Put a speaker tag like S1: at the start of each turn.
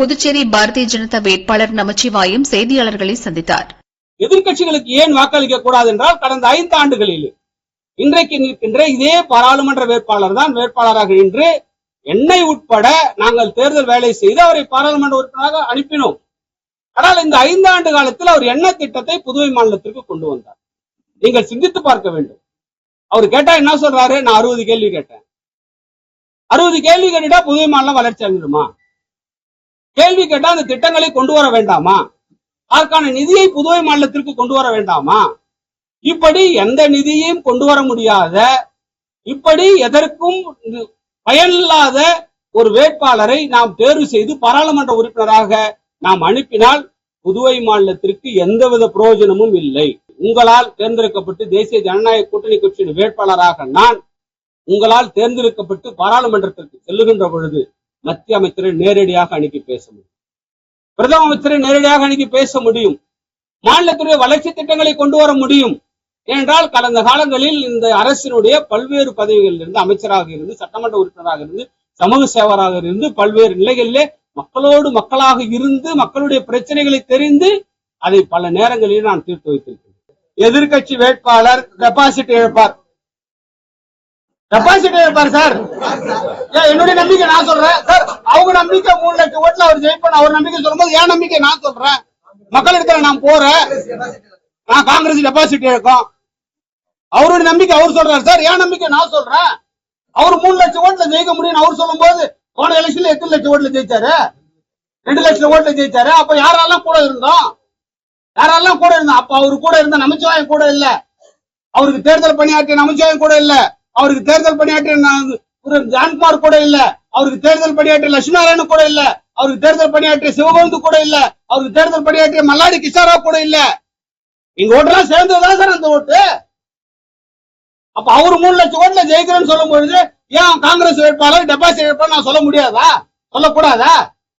S1: புதுச்சேரி பாரதிய ஜனதா வேட்பாளர் நமச்சிவாயம் செய்தியாளர்களை சந்தித்தார்.
S2: எதிர்க்கட்சிகளுக்கு ஏன் வாக்களிக்க கூடாது என்றால் கடந்த ஐந்து ஆண்டுகளில் இன்றைக்கு நிற்கின்ற இதே பாராளுமன்ற வேட்பாளர் தான் வேட்பாளராக நின்று என்னை உட்பட நாங்கள் தேர்தல் வேலை செய்து அவரை பாராளுமன்ற உறுப்பினராக அனுப்பினோம். ஆனால் இந்த ஐந்து ஆண்டு காலத்தில் அவர் என்ன திட்டத்தை புதுவை மாநிலத்திற்கு கொண்டு வந்தார்? நீங்கள் சிந்தித்து பார்க்க வேண்டும். அவர் கேட்டா என்ன சொல்றாரு? நான் அறுபது கேள்வி கேட்டேன். அறுபது கேள்வி கேட்டுட்டா புதுவை மாநிலம் வளர்ச்சி அடைஞ்சிடுமா? கேள்வி கேட்டா அந்த திட்டங்களை கொண்டு வர வேண்டாமா? அதற்கான நிதியை புதுவை மாநிலத்திற்கு கொண்டு வர வேண்டாமா? இப்படி எந்த நிதியையும் கொண்டு வர முடியாத இப்படி எதற்கும் பயனில்லாத ஒரு வேட்பாளரை நாம் தேர்வு செய்து பாராளுமன்ற உறுப்பினராக நாம் அனுப்பினால் புதுவை மாநிலத்திற்கு எந்தவித பிரயோஜனமும் இல்லை. உங்களால் தேர்ந்தெடுக்கப்பட்டு தேசிய ஜனநாயக கூட்டணி கட்சியின் வேட்பாளராக நான் உங்களால் தேர்ந்தெடுக்கப்பட்டு பாராளுமன்றத்திற்கு செல்லுகின்ற பொழுது மத்திய அமைச்சரை நேரடியாக அனுப்பி பேச முடியும். பிரதம அமைச்சரை நேரடியாக அணுகி பேச முடியும். மாநிலத்துடைய வளர்ச்சி திட்டங்களை கொண்டு வர முடியும். ஏனென்றால் கடந்த காலங்களில் இந்த அரசினுடைய பல்வேறு பதவிகளில் இருந்து அமைச்சராக இருந்து சட்டமன்ற உறுப்பினராக இருந்து சமூக சேவராக இருந்து பல்வேறு நிலைகளிலே மக்களோடு மக்களாக இருந்து மக்களுடைய பிரச்சனைகளை தெரிந்து அதை பல நேரங்களில் நான் தீர்த்து வைத்திருக்கிறேன். எதிர்கட்சி வேட்பாளர் டெபாசிட் இழப்பார். கெப்பாசிட்டி இருப்பாரு சார் என்னுடைய நம்பிக்கை நான் சொல்றேன். சார் அவங்க நம்பிக்கை மூணு லட்சம் ஓட்டுல அவர் ஜெயிப்பார் அவர் நம்பிக்கை சொல்லும்போது என் நம்பிக்கை நான் சொல்றேன். மக்கள் இடத்துல நான் போறேன். நான் காங்கிரஸ் டெபாசிட் இருக்கும் அவருடைய நம்பிக்கை அவர் சொல்றாரு. சார் என் நம்பிக்கை நான் சொல்றேன். அவர் மூணு லட்சம் ஓட்டுல ஜெயிக்க முடியும்னு அவர் சொல்லும் போது போன எலெக்ஷன்ல எத்தனை லட்சம் ஓட்டுல ஜெயிச்சாரு? ரெண்டு லட்சம் ஓட்டுல ஜெயிச்சாரு. அப்ப யாரெல்லாம் கூட இருந்தோம்? யாரெல்லாம் கூட இருந்தோம்? அப்ப அவரு கூட இருந்த நமச்சிவாயம் கூட இல்ல. அவருக்கு தேர்தல் பணியாற்றிய நமச்சிவாயம் கூட இல்ல. அவருக்கு தேர்தல் பணியாற்றிய ஜான்குமார் கூட இல்ல. அவருக்கு தேர்தல் பணியாற்றிய லட்சுமிநாராயணன் கூட இல்ல. அவருக்கு தேர்தல் பணியாற்றிய சிவகோந்து கூட இல்ல. அவருக்கு தேர்தல் பணியாற்றிய மல்லாடி கிஷாராவ் கூட இல்ல. எங்க ஓட்டெல்லாம் சேர்ந்ததுதான் சார் அந்த ஓட்டு? அப்ப அவரு மூணு லட்சம் ஓட்டுல ஜெயிக்கிறேன்னு சொல்லும் பொழுது ஏன் காங்கிரஸ் வேட்பாளர் டெபாசிட் வேட்பாளர் நான் சொல்ல முடியாதா? சொல்லக்கூடாதா?